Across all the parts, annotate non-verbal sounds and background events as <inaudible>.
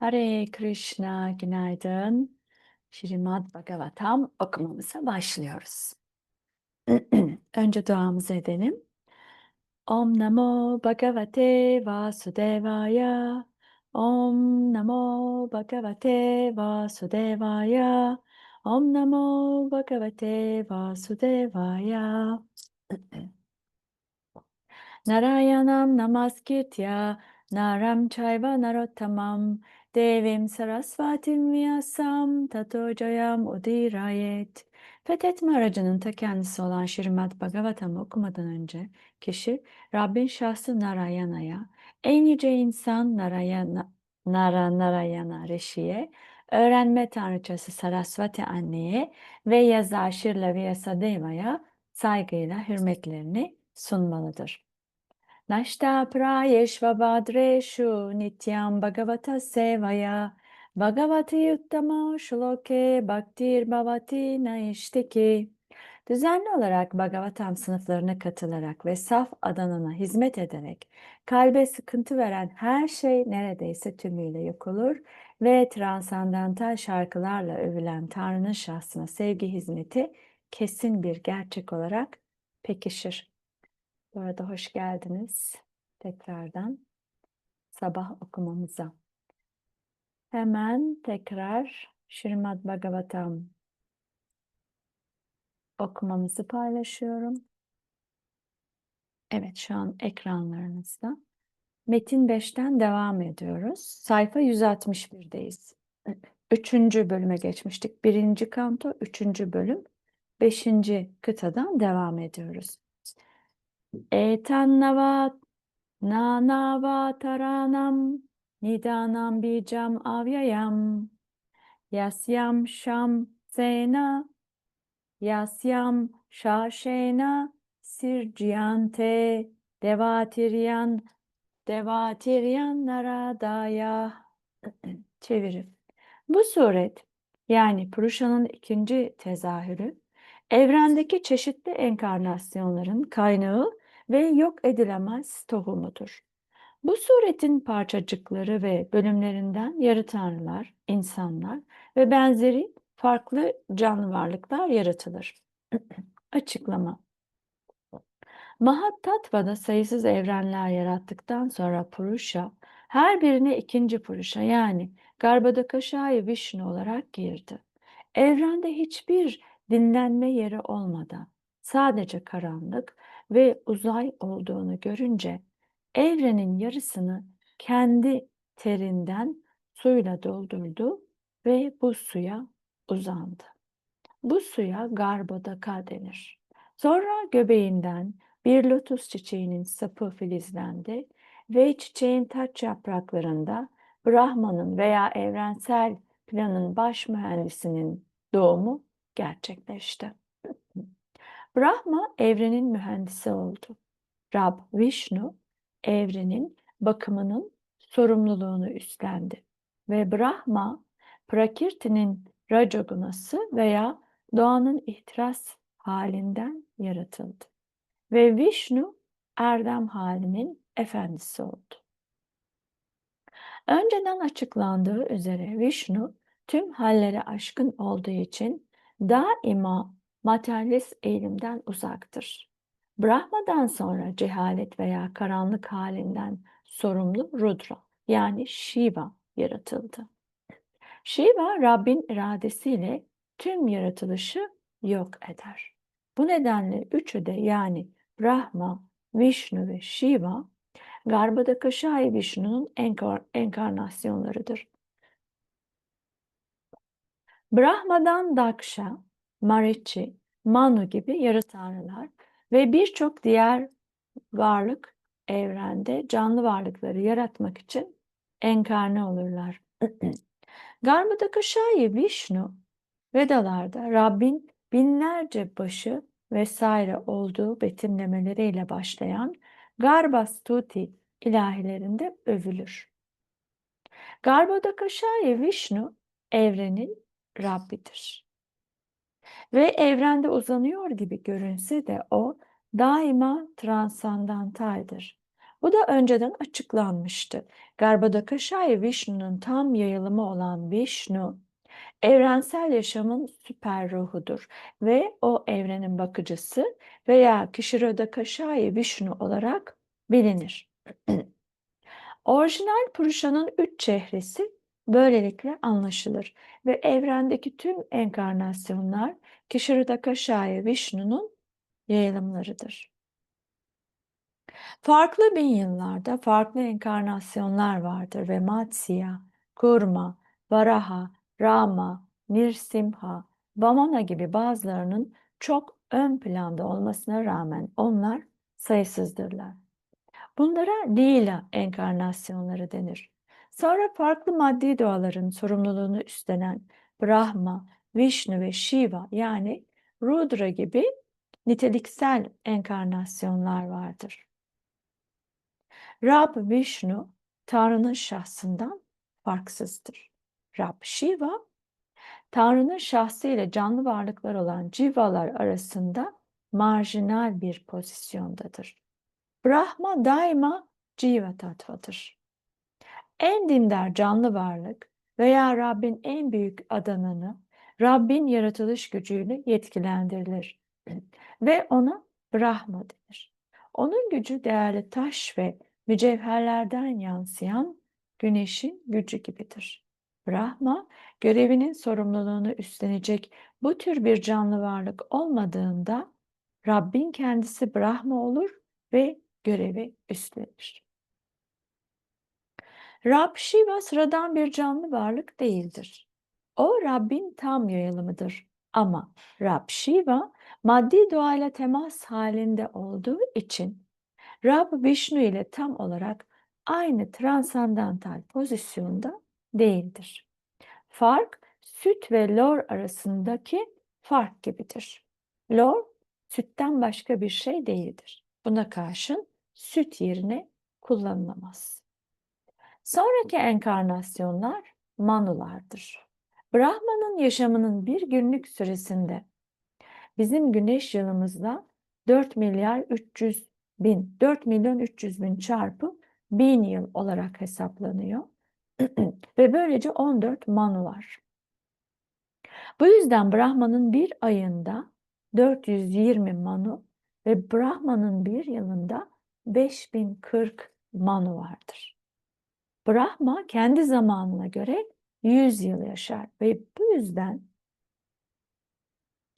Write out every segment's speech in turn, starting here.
Hare Krishna, günaydın. Şrimad Bhagavatam okumamıza başlıyoruz. <clears throat> Önce duamızı edelim. Om Namo Bhagavate Vasudevaya. Om Namo Bhagavate Vasudevaya. Om Namo Bhagavate Vasudevaya. <clears throat> Narayanam Namaskirtya Naram Chaiva Narottamam Devim Sarasvatim Vyasam Tato Jayam Udirayet Fethetme aracının ta kendisi olan Şirimad Bhagavatam'ı okumadan önce kişi Rabbin şahsı Narayana'ya, en yüce insan Narayana, Nara Narayana Rishi'ye, öğrenme tanrıçası Sarasvati anneye ve yazar Şirla Vyasadeva'ya saygıyla hürmetlerini sunmalıdır. Nashta prayeshvabhadreshu nityam bhagavata sevaya bhagavati uttama shloke bhaktir bhavati naishtiki. Düzenli olarak Bhagavatam sınıflarına katılarak ve saf adanana hizmet ederek kalbe sıkıntı veren her şey neredeyse tümüyle yok olur ve transandantal şarkılarla övülen Tanrı'nın şahsına sevgi hizmeti kesin bir gerçek olarak pekişir. Bu arada hoş geldiniz tekrardan sabah okumamıza. Hemen tekrar Şrimad Bhagavatam okumamızı paylaşıyorum. Evet şu an ekranlarınızda. Metin 5'ten devam ediyoruz. Sayfa 161'deyiz. Üçüncü bölüme geçmiştik. Birinci kanto, üçüncü bölüm, beşinci kıtadan devam ediyoruz. Etannavat nanavataranam nidanam bijam avyayam yasyam sham sena yasyam shashena sirjyante devatiryan devatiryan naradaya <clears throat> çeviri. Bu suret yani Purusha'nın ikinci tezahürü evrendeki çeşitli enkarnasyonların kaynağı ve yok edilemez tohumudur. Bu suretin parçacıkları ve bölümlerinden yarı tanrılar, insanlar ve benzeri farklı canlı varlıklar yaratılır. <clears throat> Açıklama Mahattattva'da sayısız evrenler yarattıktan sonra Purusha, her birine ikinci Purusha yani Garbhodakashaya Vishnu olarak girdi. Evrende hiçbir dinlenme yeri olmadan sadece karanlık ve uzay olduğunu görünce evrenin yarısını kendi terinden suyla doldurdu ve bu suya uzandı. Bu suya Garbhodaka denir. Sonra göbeğinden bir lotus çiçeğinin sapı filizlendi ve çiçeğin taç yapraklarında Brahman'ın veya evrensel planın baş mühendisinin doğumu gerçekleşti. Brahma evrenin mühendisi oldu. Rab Vishnu evrenin bakımının sorumluluğunu üstlendi. Ve Brahma Prakirti'nin Rajagunası veya doğanın ihtiras halinden yaratıldı. Ve Vishnu erdem halinin efendisi oldu. Önceden açıklandığı üzere Vishnu tüm hallere aşkın olduğu için daima materyalist eğilimden uzaktır. Brahma'dan sonra cehalet veya karanlık halinden sorumlu Rudra yani Shiva yaratıldı. Shiva Rabbin iradesiyle tüm yaratılışı yok eder. Bu nedenle üçü de yani Brahma, Vishnu ve Shiva Garbhodakashaya Vishnu'nun enkar enkarnasyonlarıdır. Brahma'dan Daksha, Marichi, Manu gibi yarı tanrılar ve birçok diğer varlık evrende canlı varlıkları yaratmak için enkarne olurlar. <clears throat> Garbhodakashaya Vishnu Vedalarda Rabbin binlerce başı vesaire olduğu betimlemeleriyle başlayan Garbhastuti ilahilerinde övülür. Garbhodakashaya Vishnu evrenin Rabbidir. Ve evrende uzanıyor gibi görünse de o daima transandantaldir. Bu da önceden açıklanmıştı. Garbhodakashaya Vishnu'nun tam yayılımı olan Vishnu, evrensel yaşamın süper ruhudur ve o evrenin bakıcısı veya Kshirodakashaya Vishnu olarak bilinir. <clears throat> Orijinal Purusha'nın üç çehresi böylelikle anlaşılır ve evrendeki tüm enkarnasyonlar Kshirodakashaya Vishnu'nun yayılımlarıdır. Farklı bin yıllarda farklı enkarnasyonlar vardır ve Matsya, Kurma, Varaha, Rama, Nirsimha, Vamana gibi bazılarının çok ön planda olmasına rağmen onlar sayısızdırlar. Bunlara Lila enkarnasyonları denir. Sonra farklı maddi doğaların sorumluluğunu üstlenen Brahma, Vishnu ve Shiva yani Rudra gibi niteliksel enkarnasyonlar vardır. Rab Vishnu Tanrı'nın şahsından farksızdır. Rab Shiva Tanrı'nın şahsı canlı varlıklar olan civalar arasında marjinal bir pozisyondadır. Brahma daima Jiva tatvadır. En dindar canlı varlık veya Rabbin en büyük adanını Rabbin yaratılış gücüyle yetkilendirilir <clears throat> ve ona Brahma denir. Onun gücü değerli taş ve mücevherlerden yansıyan güneşin gücü gibidir. Brahma, görevinin sorumluluğunu üstlenecek bu tür bir canlı varlık olmadığında Rabbin kendisi Brahma olur ve görevi üstlenir. Rab Shiva sıradan bir canlı varlık değildir. O Rabbin tam yayılımıdır. Ama Rab Shiva maddi doğayla temas halinde olduğu için Rab Vishnu ile tam olarak aynı transandantal pozisyonda değildir. Fark süt ve lor arasındaki fark gibidir. Lor sütten başka bir şey değildir. Buna karşın süt yerine kullanılamaz. Sonraki enkarnasyonlar manulardır. Brahman'ın yaşamının bir günlük süresinde bizim güneş yılımızda 4 milyar 300 bin, 4 milyon 300 bin çarpı bin yıl olarak hesaplanıyor. <clears throat> Ve böylece 14 manu var. Bu yüzden Brahman'ın bir ayında 420 manu ve Brahman'ın bir yılında 5040 manu vardır. Brahma kendi zamanına göre 100 yıl yaşar ve bu yüzden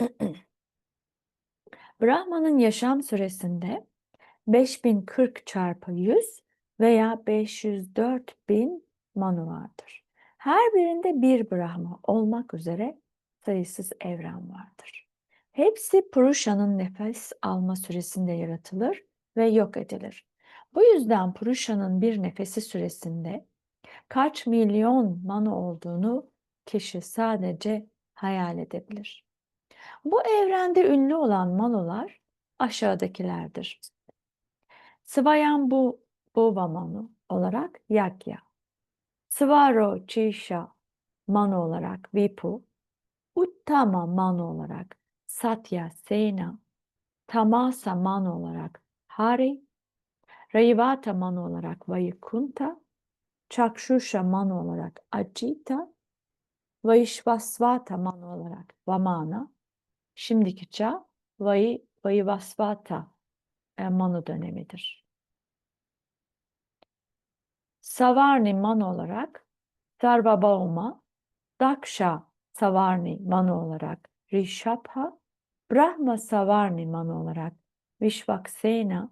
<clears throat> Brahman'ın yaşam süresinde 5040 çarpı 100 veya 504 bin manu vardır. Her birinde bir Brahma olmak üzere sayısız evren vardır. Hepsi Purusha'nın nefes alma süresinde yaratılır ve yok edilir. Bu yüzden Purusha'nın bir nefesi süresinde kaç milyon manu olduğunu kişi sadece hayal edebilir. Bu evrende ünlü olan manular aşağıdakilerdir. Svayambhu Bhuva Manu olarak Yakya, Svaro Chisha Manu olarak Vipu, Uttama Manu olarak Satya Sena, Tamasa Manu olarak Hari, Rayivata Manu olarak Vaikunta, Çakşuşa Manu olarak Ajita, Vaishvasvata Manu olarak Vamana, şimdiki çağ Vai, Vaivasvata e, Manu dönemidir. Savarni Manu olarak Sarvabhauma, Daksha Savarni Manu olarak Rishabha, Brahma Savarni Manu olarak Vishvaksena,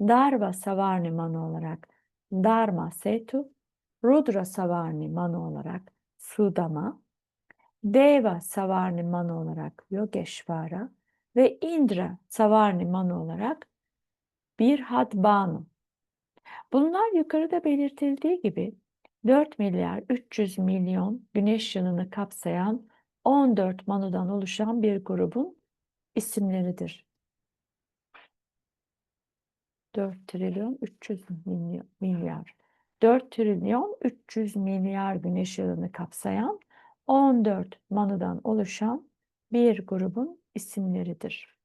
Darva Savarni Manu olarak Dharma Setu, Rudra Savarni Manu olarak Sudama, Deva Savarni Manu olarak Yogeshvara ve Indra Savarni Manu olarak Birhadbanu. Bunlar yukarıda belirtildiği gibi 4 milyar 300 milyon güneş yılını kapsayan 14 manudan oluşan bir grubun isimleridir. 4 trilyon 300 milyar. 4 trilyon 300 milyar güneş yılını kapsayan 14 manudan oluşan bir grubun isimleridir.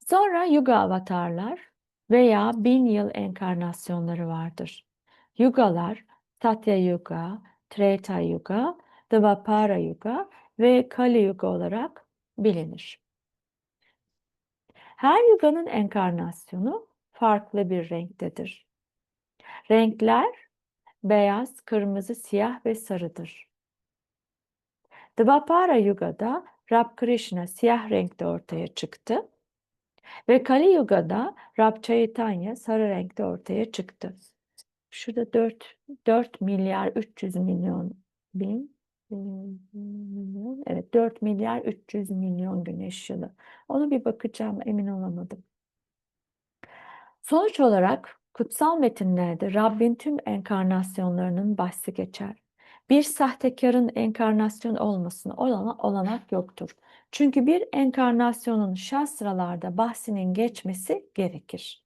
Sonra Yuga avatarlar veya bin yıl enkarnasyonları vardır. Yugalar Satya Yuga, Treta Yuga, Dvapara Yuga ve Kali Yuga olarak bilinir. Her yuganın enkarnasyonu farklı bir renktedir. Renkler beyaz, kırmızı, siyah ve sarıdır. Dvapara Yuga'da Rab Krishna siyah renkte ortaya çıktı ve Kali Yuga'da Rab Chaitanya sarı renkte ortaya çıktı. Şurada 4, 4 milyar 300 milyon bin evet 4 milyar 300 milyon güneş yılı. Onu bir bakacağım emin olamadım. Sonuç olarak kutsal metinlerde Rabbin tüm enkarnasyonlarının bahsi geçer. Bir sahtekarın enkarnasyon olmasına olanak yoktur. Çünkü bir enkarnasyonun şastralarda bahsinin geçmesi gerekir.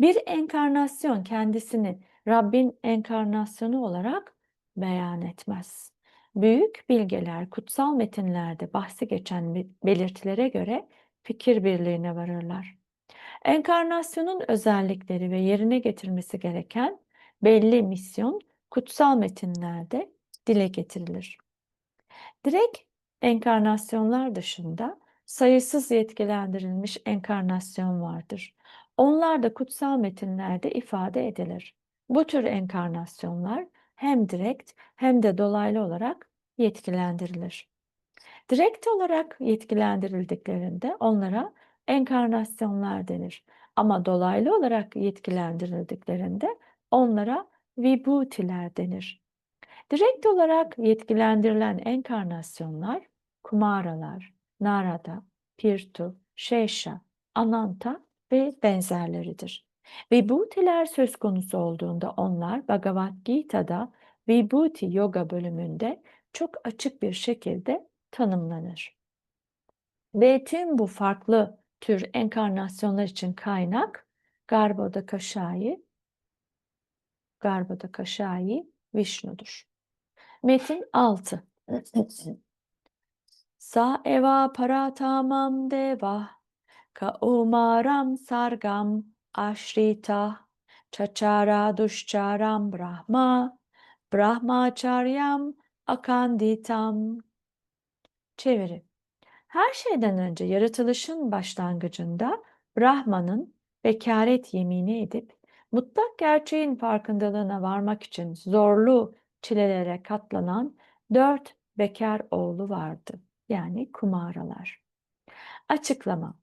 Bir enkarnasyon kendisini Rabbin enkarnasyonu olarak beyan etmez. Büyük bilgeler kutsal metinlerde bahsi geçen belirtilere göre fikir birliğine varırlar. Enkarnasyonun özellikleri ve yerine getirmesi gereken belli misyon kutsal metinlerde dile getirilir. Direkt enkarnasyonlar dışında sayısız yetkilendirilmiş enkarnasyon vardır. Onlar da kutsal metinlerde ifade edilir. Bu tür enkarnasyonlar hem direkt hem de dolaylı olarak yetkilendirilir. Direkt olarak yetkilendirildiklerinde onlara enkarnasyonlar denir. Ama dolaylı olarak yetkilendirildiklerinde onlara vibhutiler denir. Direkt olarak yetkilendirilen enkarnasyonlar Kumaralar, Narada, Pirtu, Şeşa, Ananta ve benzerleridir. Vibhutiler söz konusu olduğunda onlar Bhagavad Gita'da Vibhuti Yoga bölümünde çok açık bir şekilde tanımlanır. Ve tüm bu farklı tür enkarnasyonlar için kaynak Garbhoda Kaşai, Garbhoda Kaşai Vishnu'dur. Metin 6 <clears throat> Sa eva paratamam deva ka umaram sargam ashrita chachara dushcharam brahma brahmacharyam akanditam. Çeviri Her şeyden önce yaratılışın başlangıcında Brahman'ın bekaret yemini edip mutlak gerçeğin farkındalığına varmak için zorlu çilelere katlanan dört bekar oğlu vardı. Yani kumaralar. Açıklama.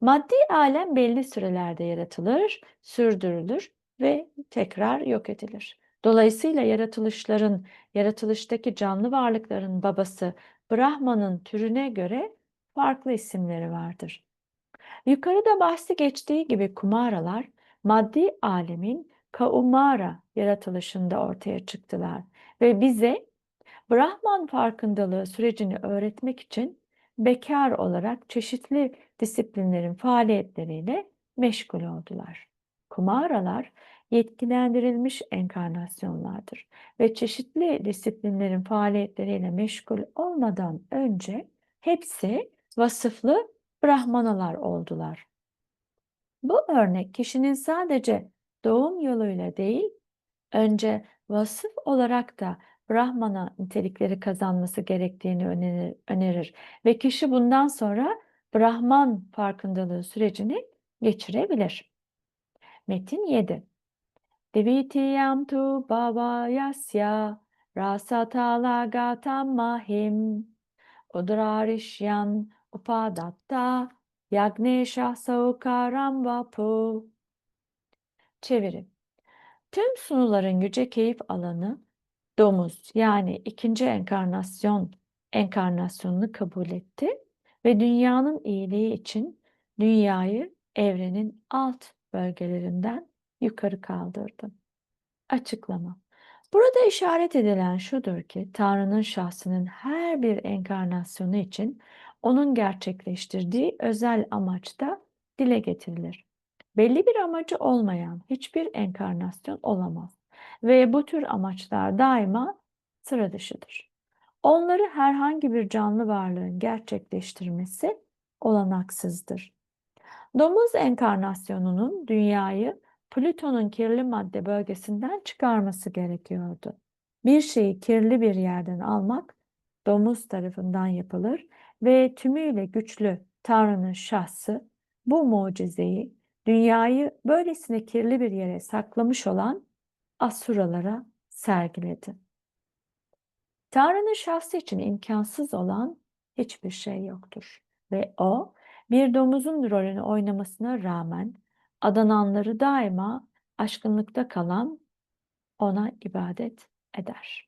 Maddi alem belli sürelerde yaratılır, sürdürülür ve tekrar yok edilir. Dolayısıyla yaratılışların, yaratılıştaki canlı varlıkların babası Brahman'ın türüne göre farklı isimleri vardır. Yukarıda bahsi geçtiği gibi kumaralar maddi alemin kaumara yaratılışında ortaya çıktılar ve bize Brahman farkındalığı sürecini öğretmek için bekar olarak çeşitli disiplinlerin faaliyetleriyle meşgul oldular. Kumaralar yetkilendirilmiş enkarnasyonlardır ve çeşitli disiplinlerin faaliyetleriyle meşgul olmadan önce hepsi vasıflı Brahmanalar oldular. Bu örnek kişinin sadece doğum yoluyla değil, önce vasıf olarak da Brahmana nitelikleri kazanması gerektiğini önerir, ve kişi bundan sonra Brahman farkındalığı sürecini geçirebilir. Metin 7 Divitiyam tu bhavayasya rasatala mahim udrarishyan upadatta yagnesha saukaram vapu Çeviri Tüm sunuların yüce keyif alanı domuz yani ikinci enkarnasyon enkarnasyonunu kabul etti ve dünyanın iyiliği için dünyayı evrenin alt bölgelerinden yukarı kaldırdı. Açıklama. Burada işaret edilen şudur ki Tanrı'nın şahsının her bir enkarnasyonu için onun gerçekleştirdiği özel amaçta dile getirilir. Belli bir amacı olmayan hiçbir enkarnasyon olamaz ve bu tür amaçlar daima sıra dışıdır. Onları herhangi bir canlı varlığın gerçekleştirmesi olanaksızdır. Domuz enkarnasyonunun dünyayı Plüton'un kirli madde bölgesinden çıkarması gerekiyordu. Bir şeyi kirli bir yerden almak domuz tarafından yapılır ve tümüyle güçlü Tanrı'nın şahsı bu mucizeyi dünyayı böylesine kirli bir yere saklamış olan Asuralara sergiledi. Tanrı'nın şahsı için imkansız olan hiçbir şey yoktur. Ve o bir domuzun rolünü oynamasına rağmen adananları daima aşkınlıkta kalan ona ibadet eder.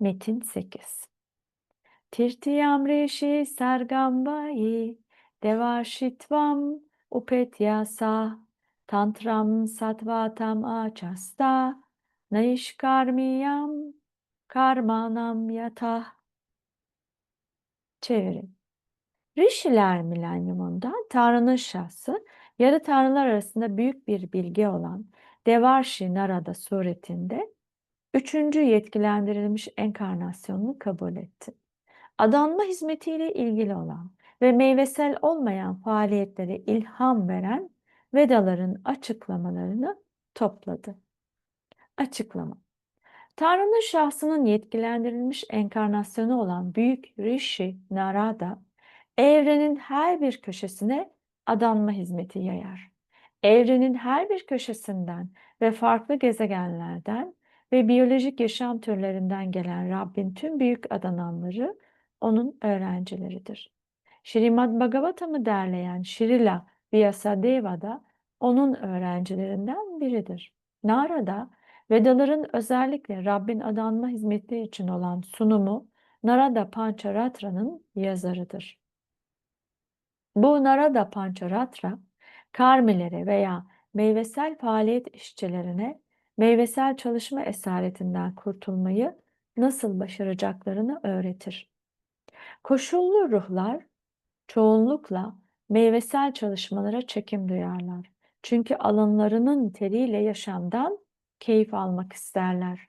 Metin 8 Tirtiyam reşi sargambayi devarşitvam upetyasa tantram satvatam achasta naishkarmiyam karmanam yata Çevirin. Rişiler milenyumunda Tanrı'nın şahsı, yarı tanrılar arasında büyük bir bilgi olan Devarshi Narada suretinde üçüncü yetkilendirilmiş enkarnasyonunu kabul etti. Adanma hizmetiyle ilgili olan ve meyvesel olmayan faaliyetlere ilham veren Vedaların açıklamalarını topladı. Açıklama Tanrı'nın şahsının yetkilendirilmiş enkarnasyonu olan Büyük Rishi Narada, evrenin her bir köşesine adanma hizmeti yayar. Evrenin her bir köşesinden ve farklı gezegenlerden ve biyolojik yaşam türlerinden gelen Rabbin tüm büyük adananları onun öğrencileridir. Şrimad Bhagavatam'ı derleyen Şrila Vyasadeva da onun öğrencilerinden biridir. Narada, Vedaların özellikle Rabbin adanma hizmeti için olan sunumu Narada Pancharatra'nın yazarıdır. Bu Narada Pancharatra, karmilere veya meyvesel faaliyet işçilerine meyvesel çalışma esaretinden kurtulmayı nasıl başaracaklarını öğretir. Koşullu ruhlar çoğunlukla meyvesel çalışmalara çekim duyarlar. Çünkü alınlarının teriyle yaşamdan keyif almak isterler.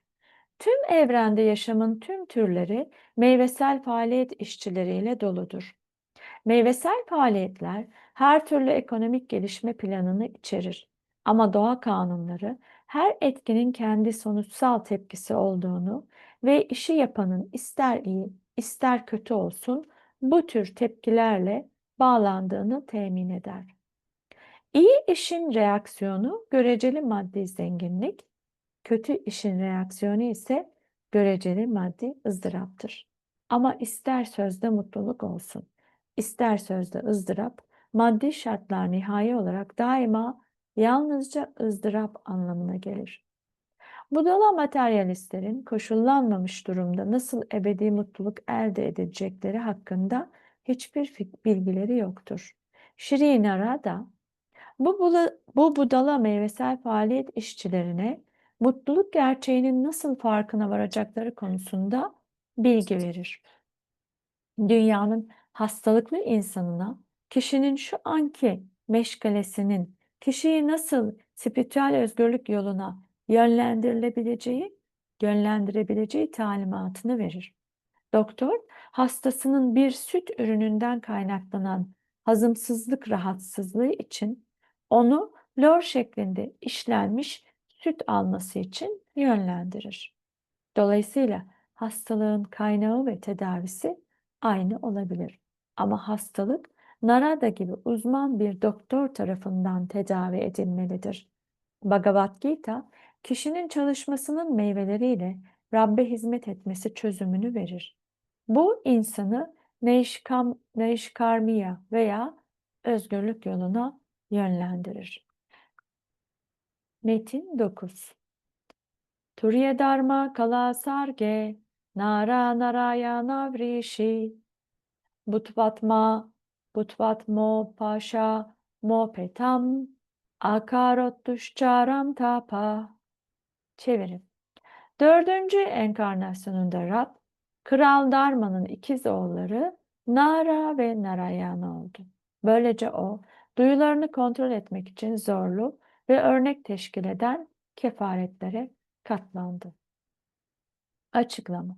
Tüm evrende yaşamın tüm türleri meyvesel faaliyet işçileriyle doludur. Meyvesel faaliyetler her türlü ekonomik gelişme planını içerir. Ama doğa kanunları her etkinin kendi sonuçsal tepkisi olduğunu ve işi yapanın ister iyi ister kötü olsun bu tür tepkilerle bağlandığını temin eder. İyi işin reaksiyonu göreceli maddi zenginlik, kötü işin reaksiyonu ise göreceli maddi ızdıraptır. Ama ister sözde mutluluk olsun, ister sözde ızdırap, maddi şartlar nihai olarak daima yalnızca ızdırap anlamına gelir. Budala materyalistlerin koşullanmamış durumda nasıl ebedi mutluluk elde edecekleri hakkında hiçbir bilgileri yoktur. Şirin Arada bu, bu budala meyvesel faaliyet işçilerine mutluluk gerçeğinin nasıl farkına varacakları konusunda bilgi verir. Dünyanın hastalıklı insanına kişinin şu anki meşgalesinin kişiyi nasıl spiritüel özgürlük yoluna yönlendirilebileceği, yönlendirebileceği talimatını verir. Doktor, hastasının bir süt ürününden kaynaklanan hazımsızlık rahatsızlığı için onu lor şeklinde işlenmiş süt alması için yönlendirir. Dolayısıyla hastalığın kaynağı ve tedavisi aynı olabilir. Ama hastalık Narada gibi uzman bir doktor tarafından tedavi edilmelidir. Bhagavad Gita, kişinin çalışmasının meyveleriyle Rabbe hizmet etmesi çözümünü verir. Bu insanı neişkam, neişkarmiya veya özgürlük yoluna yönlendirir. Metin 9 Turiye Dharma Kala Sarge Nara Narayana Vrishi Butvatma Butvatmo Pasha Mopetam Akarotuşçaram Tapa Çevirin. Dördüncü enkarnasyonunda Rab, Kral Dharma'nın ikiz oğulları Nara ve Narayana oldu. Böylece o, duyularını kontrol etmek için zorlu ve örnek teşkil eden kefaretlere katlandı. Açıklama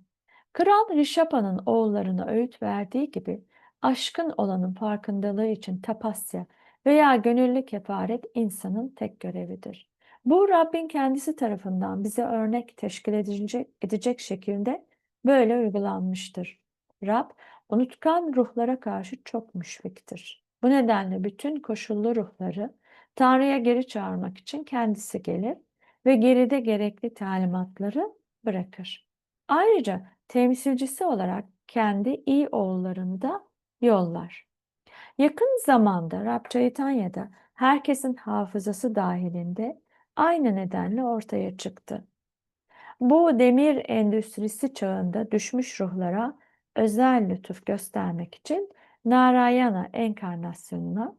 Kral Rişapa'nın oğullarına öğüt verdiği gibi Aşkın olanın farkındalığı için tapasya veya gönüllü kefaret insanın tek görevidir. Bu Rabbin kendisi tarafından bize örnek teşkil edilecek, edecek şekilde böyle uygulanmıştır. Rab, unutkan ruhlara karşı çok müşfiktir. Bu nedenle bütün koşullu ruhları Tanrı'ya geri çağırmak için kendisi gelir ve geride gerekli talimatları bırakır. Ayrıca temsilcisi olarak kendi iyi oğullarını da yollar. Yakın zamanda Rab Chaitanya'da herkesin hafızası dahilinde aynı nedenle ortaya çıktı. Bu demir endüstrisi çağında düşmüş ruhlara özel lütuf göstermek için Narayana enkarnasyonuna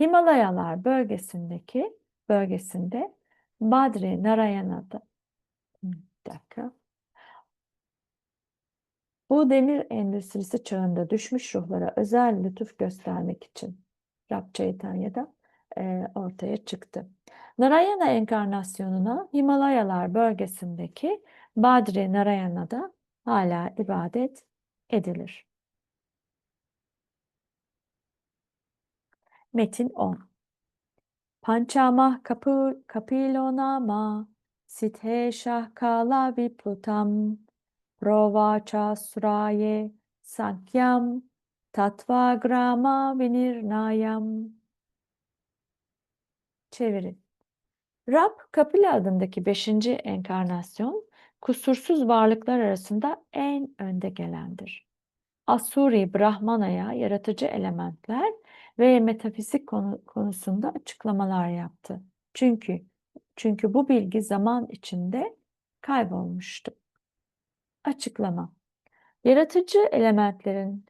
Himalayalar bölgesindeki bölgesinde Badri Narayana'da bir dakika. Bu demir endüstrisi çağında düşmüş ruhlara özel lütuf göstermek için Rab Chaitanya'da e, ortaya çıktı. Narayana enkarnasyonuna Himalayalar bölgesindeki Badri Narayana'da hala ibadet edilir. Metin 10 Panchamah kapı, kapilonama sithe şahkala viplutam provacha suraye sankyam tatva grama vinirnayam Çeviri Rab Kapila adındaki beşinci enkarnasyon kusursuz varlıklar arasında en önde gelendir. Asuri Brahmana'ya yaratıcı elementler ve metafizik konu, konusunda açıklamalar yaptı. Çünkü çünkü bu bilgi zaman içinde kaybolmuştu. Açıklama. Yaratıcı elementlerin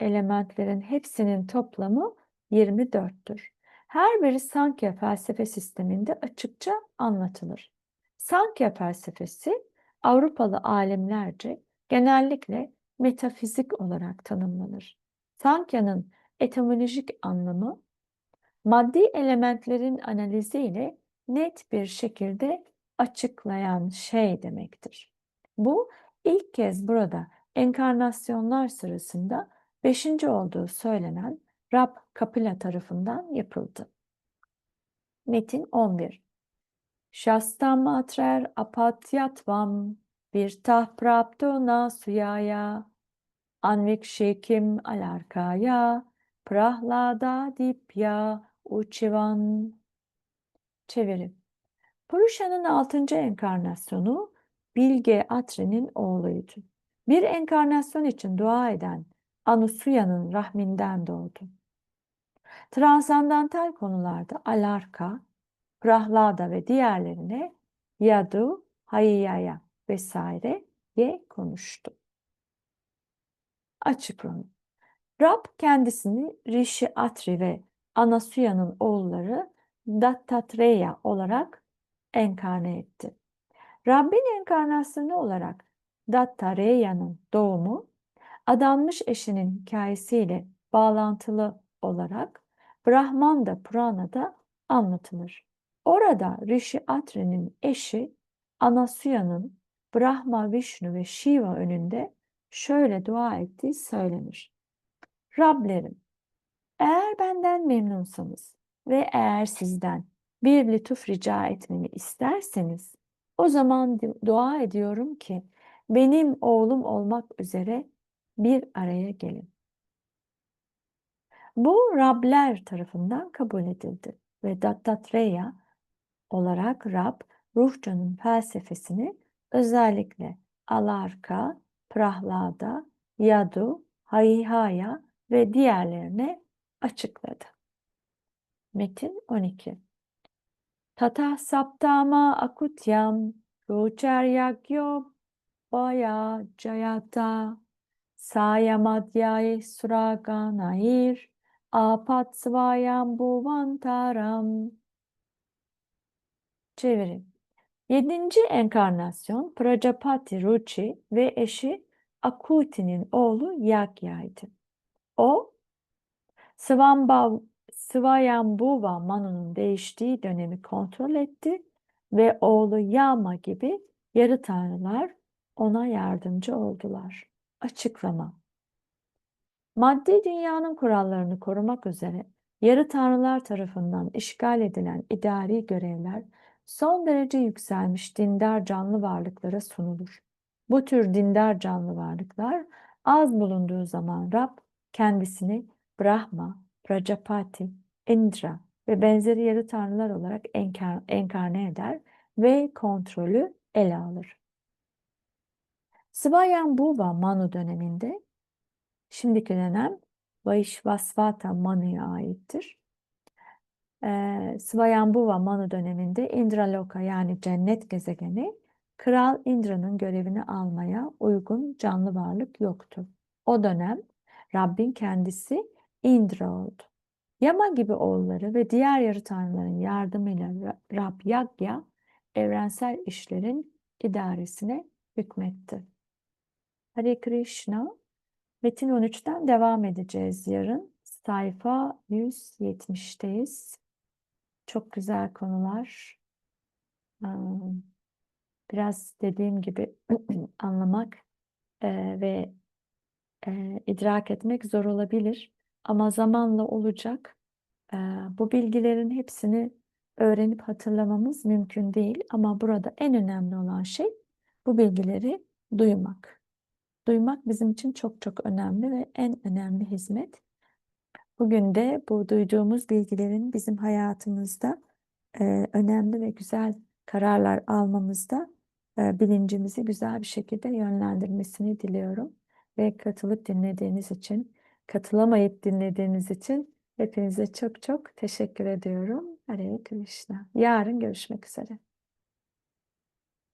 elementlerin hepsinin toplamı 24'tür. Her biri Sankhya felsefe sisteminde açıkça anlatılır. Sankhya felsefesi Avrupalı alimlerce genellikle metafizik olarak tanımlanır. Sankhya'nın etimolojik anlamı maddi elementlerin analiziyle net bir şekilde açıklayan şey demektir. Bu ilk kez burada enkarnasyonlar sırasında beşinci olduğu söylenen Rab Kapila tarafından yapıldı. Metin 11 Şastam atrer apatyatvam virtah prapto nasuyaya anvikşekim alarkaya prahlada dipya uçivan. Çeviri Purusha'nın altıncı enkarnasyonu Bilge Atri'nin oğluydu. Bir enkarnasyon için dua eden Anusuya'nın rahminden doğdu. Transandantal konularda Alarka, Prahlada ve diğerlerine Yadu, Hayiyaya vesaire ye konuştu. Açıklama. Rab kendisini Rishi Atri ve Anasuya'nın oğulları Dattatreya olarak enkarne etti. Rabbin enkarnasyonu olarak Dattareya'nın doğumu adanmış eşinin hikayesiyle bağlantılı olarak Brahmanda Purana'da anlatılır. Orada Rishi Atri'nin eşi Anasuya'nın Brahma, Vishnu ve Shiva önünde şöyle dua ettiği söylenir. Rablerim, eğer benden memnunsanız ve eğer sizden bir lütuf rica etmemi isterseniz o zaman dua ediyorum ki benim oğlum olmak üzere bir araya gelin. Bu Rabler tarafından kabul edildi ve Dattatreya olarak Rab, Ruhcan'ın felsefesini özellikle Alarka, Prahlada, Yadu, Hayihaya ve diğerlerine açıkladı. Metin 12 Tata saptama akutyam rucharyagyo baya jayata sayamadhyay suraganair apatsvayam buvantaram Çeviri Yedinci enkarnasyon Prajapati Ruchi ve eşi Akuti'nin oğlu Yagya'ydı. O, Svambav, Svayambhuva Manu'nun değiştiği dönemi kontrol etti ve oğlu Yama gibi yarı tanrılar ona yardımcı oldular. Açıklama Maddi dünyanın kurallarını korumak üzere yarı tanrılar tarafından işgal edilen idari görevler son derece yükselmiş dindar canlı varlıklara sunulur. Bu tür dindar canlı varlıklar az bulunduğu zaman Rab kendisini Brahma, Prajapati, Indra ve benzeri yarı tanrılar olarak enkar, enkarne eder ve kontrolü ele alır. Svayambhuva Manu döneminde şimdiki dönem Vaishvasvata Manu'ya aittir. Ee, Svayambhuva Manu döneminde Indraloka yani cennet gezegeni Kral Indra'nın görevini almaya uygun canlı varlık yoktu. O dönem Rabbin kendisi Indra oldu. Yama gibi oğulları ve diğer yarı tanrıların yardımıyla Rab Yagya evrensel işlerin idaresine hükmetti. Hare Krishna. Metin 13'ten devam edeceğiz yarın. Sayfa 170'teyiz. Çok güzel konular. Biraz dediğim gibi <clears throat> anlamak ve idrak etmek zor olabilir. Ama zamanla olacak. Bu bilgilerin hepsini öğrenip hatırlamamız mümkün değil. Ama burada en önemli olan şey bu bilgileri duymak. Duymak bizim için çok çok önemli ve en önemli hizmet. Bugün de bu duyduğumuz bilgilerin bizim hayatımızda önemli ve güzel kararlar almamızda bilincimizi güzel bir şekilde yönlendirmesini diliyorum. Ve katılıp dinlediğiniz için, katılamayıp dinlediğiniz için hepinize çok çok teşekkür ediyorum. Hare Krishna. Yarın görüşmek üzere.